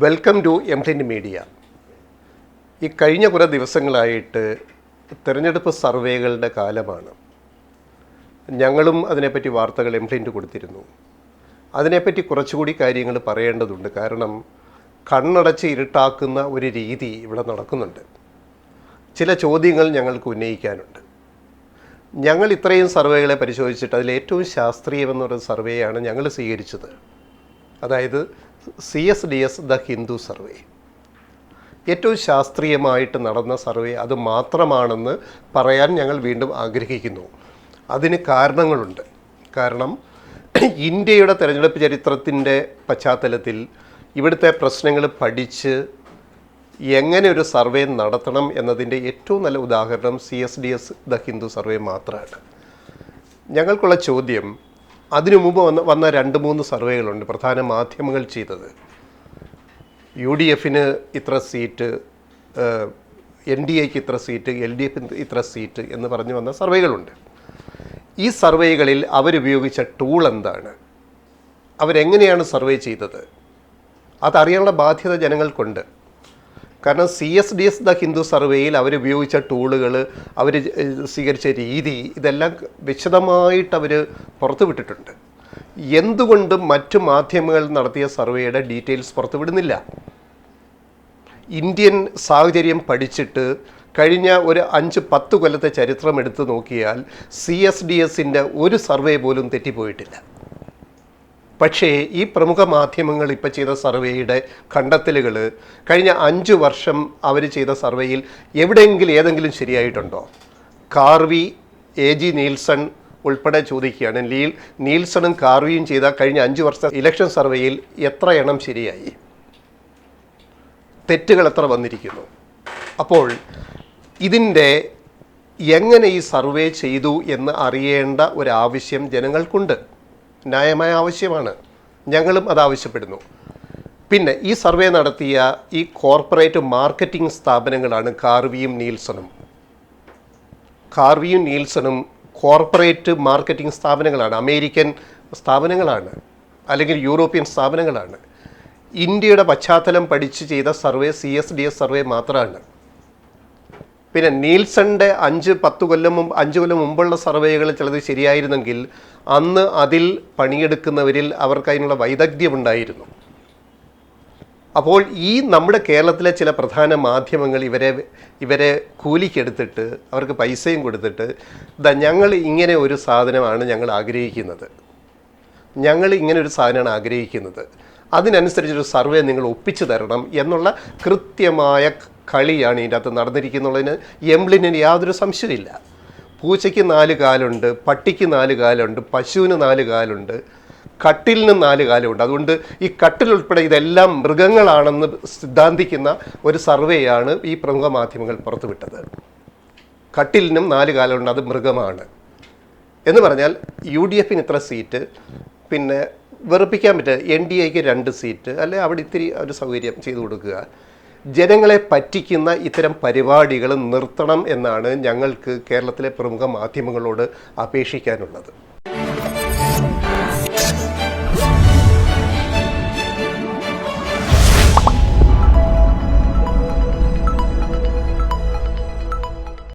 Welcome to M media ഈ കഴിഞ്ഞ കുറേ ദിവസങ്ങളായിട്ട് തിരഞ്ഞെടുപ്പ് സർവേകളുടെ കാലമാണ്. ഞങ്ങളും അതിനെപ്പറ്റി വാർത്തകൾ എം ടെന്റ് കൊടുത്തിരുന്നു. അതിനെപ്പറ്റി കുറച്ചുകൂടി കാര്യങ്ങൾ പറയേണ്ടതുണ്ട്. കാരണം കണ്ണടച്ച് ഇരുട്ടാക്കുന്ന ഒരു രീതി ഇവിടെ നടക്കുന്നുണ്ട്. ചില ചോദ്യങ്ങൾ ഞങ്ങൾക്ക് ഉന്നയിക്കാനുണ്ട്. ഞങ്ങൾ ഇത്രയും സർവേകളെ പരിശോധിച്ചിട്ട് അതിൽ ഏറ്റവും ശാസ്ത്രീയമെന്ന് പറയുന്ന സർവേയാണ് ഞങ്ങൾ സ്വീകരിച്ചത്. അതായത് C S D S the Hindu survey. ഏറ്റവും ശാസ്ത്രീയമായിട്ട് നടന്ന സർവേ അത് മാത്രമാണെന്ന് പറയാൻ ഞങ്ങൾ വീണ്ടും ആഗ്രഹിക്കുന്നു. അതിന് കാരണങ്ങളുണ്ട്. കാരണം ഇന്ത്യയുടെ തെരഞ്ഞെടുപ്പ് ചരിത്രത്തിന്റെ പശ്ചാത്തലത്തിൽ ഇവിടുത്തെ പ്രശ്നങ്ങൾ പഠിച്ച് എങ്ങനെ ഒരു സർവേ നടത്തണം എന്നതിന്റെ ഏറ്റവും നല്ല ഉദാഹരണം C S D S the Hindu survey മാത്രമാണ്. ഞങ്ങൾക്കുള്ള ചോദ്യം അതിനു മുമ്പ് വന്ന വന്ന രണ്ട് മൂന്ന് സർവേകളുണ്ട് പ്രധാന മാധ്യമങ്ങൾ ചെയ്തത്. യു ഡി എഫിന് ഇത്ര സീറ്റ് എൻ ഡി എക്ക് ഇത്ര സീറ്റ് എൽ ഡി എഫിന് ഇത്ര സീറ്റ് എന്ന് പറഞ്ഞു വന്ന സർവേകളുണ്ട്. ഈ സർവേകളിൽ അവരുപയോഗിച്ച ടൂൾ എന്താണ്? അവരെങ്ങനെയാണ് സർവേ ചെയ്തത്? അതറിയാനുള്ള ബാധ്യത ജനങ്ങൾക്കുണ്ട്. കാരണം C S D S the Hindu സർവേയിൽ അവരുപയോഗിച്ച ടൂളുകൾ അവർ സ്വീകരിച്ച രീതി ഇതെല്ലാം വിശദമായിട്ട് അവർ പുറത്തുവിട്ടിട്ടുണ്ട് എന്തുകൊണ്ടും മറ്റു മാധ്യമങ്ങൾ നടത്തിയ സർവേയുടെ ഡീറ്റെയിൽസ് പുറത്തുവിടുന്നില്ല ഇന്ത്യൻ സാഹചര്യം പഠിച്ചിട്ട് കഴിഞ്ഞ ഒരു അഞ്ച് പത്ത് കൊല്ലത്തെ ചരിത്രം എടുത്തു നോക്കിയാൽ സി എസ് ഡി എസിന്റെ ഒരു സർവേ പോലും തെറ്റിപ്പോയിട്ടില്ല. പക്ഷേ ഈ പ്രമുഖ മാധ്യമങ്ങൾ ഇപ്പോൾ ചെയ്ത സർവേയുടെ കണ്ടെത്തലുകൾ കഴിഞ്ഞ അഞ്ച് വർഷം അവർ ചെയ്ത സർവേയിൽ എവിടെയെങ്കിലും ഏതെങ്കിലും ശരിയായിട്ടുണ്ടോ? കാർവി എ ജി നീൽസൺ ഉൾപ്പെടെ ചോദിക്കുകയാണ്. ലീൽ നീൽസണും കാർവിയും ചെയ്ത കഴിഞ്ഞ അഞ്ച് വർഷ ഇലക്ഷൻ സർവേയിൽ എത്ര എണ്ണം ശരിയായി? തെറ്റുകൾ എത്ര വന്നിരിക്കുന്നു? അപ്പോൾ ഇതിന്റെ എങ്ങനെ ഈ സർവേ ചെയ്തു എന്ന് അറിയേണ്ട ഒരാവശ്യം ജനങ്ങൾക്കുണ്ട്. ന്യായമായ ആവശ്യമാണ്. ഞങ്ങളും അത് ആവശ്യപ്പെടുന്നു. പിന്നെ ഈ സർവേ നടത്തിയ ഈ കോർപ്പറേറ്റ് മാർക്കറ്റിംഗ് സ്ഥാപനങ്ങളാണ് കാർവിയും നീൽസണും. കാർവിയും നീൽസണും കോർപ്പറേറ്റ് മാർക്കറ്റിംഗ് സ്ഥാപനങ്ങളാണ്. അമേരിക്കൻ സ്ഥാപനങ്ങളാണ്. അല്ലെങ്കിൽ യൂറോപ്യൻ സ്ഥാപനങ്ങളാണ്. ഇന്ത്യയുടെ പശ്ചാത്തലം പഠിച്ച് ചെയ്ത survey C S D S survey മാത്രമാണ് പിന്നെ നീൽസണിന്റെ അഞ്ച് പത്ത് കൊല്ലം മുമ്പ് അഞ്ച് കൊല്ലം മുമ്പുള്ള സർവേകൾ ചിലത് ശരിയായിരുന്നെങ്കിൽ അന്ന് അതിൽ പണിയെടുക്കുന്നവരിൽ അവർക്ക് അതിനുള്ള വൈദഗ്ധ്യമുണ്ടായിരുന്നു. അപ്പോൾ ഈ നമ്മുടെ കേരളത്തിലെ ചില പ്രധാന മാധ്യമങ്ങൾ ഇവരെ ഇവരെ കൂലിക്കെടുത്തിട്ട് അവർക്ക് പൈസയും കൊടുത്തിട്ട് ഞങ്ങൾ ഇങ്ങനെ ഒരു സാധനമാണ് ഞങ്ങൾ ആഗ്രഹിക്കുന്നത്. ഞങ്ങൾ ഇങ്ങനെ ഒരു സാധനമാണ് ആഗ്രഹിക്കുന്നത്. അതിനനുസരിച്ചൊരു സർവേ നിങ്ങൾ ഒപ്പിച്ചു തരണം എന്നുള്ള കൃത്യമായ കളിയാണ് ഇതിന്റെ അകത്ത് നടന്നിരിക്കുന്നുള്ളതിന് എംബ്ലിന് യാതൊരു സംശയമില്ല പൂച്ചയ്ക്ക് നാല് കാലുണ്ട് പട്ടിക്ക് നാല് കാലുണ്ട് പശുവിന് നാല് കാലുണ്ട് കട്ടിലിന് നാല് കാലുണ്ട്. അതുകൊണ്ട് ഈ കട്ടിൽ ഉൾപ്പെടെ ഇതെല്ലാം മൃഗങ്ങളാണെന്ന് സിദ്ധാന്തിക്കുന്ന ഒരു സർവേയാണ് ഈ പ്രമുഖ മാധ്യമങ്ങൾ പുറത്തുവിട്ടത്. കട്ടിലിനും നാല് കാലുണ്ട് അത് മൃഗമാണ്. എന്ന് പറഞ്ഞാൽ യു ഡി എഫിന് ഇത്ര സീറ്റ് പിന്നെ വെറുപ്പിക്കാൻ പറ്റുക എൻ ഡി എക്ക് രണ്ട് സീറ്റ് അല്ലെ അവിടെ ഇത്തിരി ഒരു സൗകര്യം ചെയ്തു കൊടുക്കുക. ജനങ്ങളെ പറ്റിക്കുന്ന ഇത്തരം പരിപാടികൾ നിർത്തണം എന്നാണ് ഞങ്ങൾക്ക് കേരളത്തിലെ പ്രമുഖ മാധ്യമങ്ങളോട് അപേക്ഷിക്കാനുള്ളത്.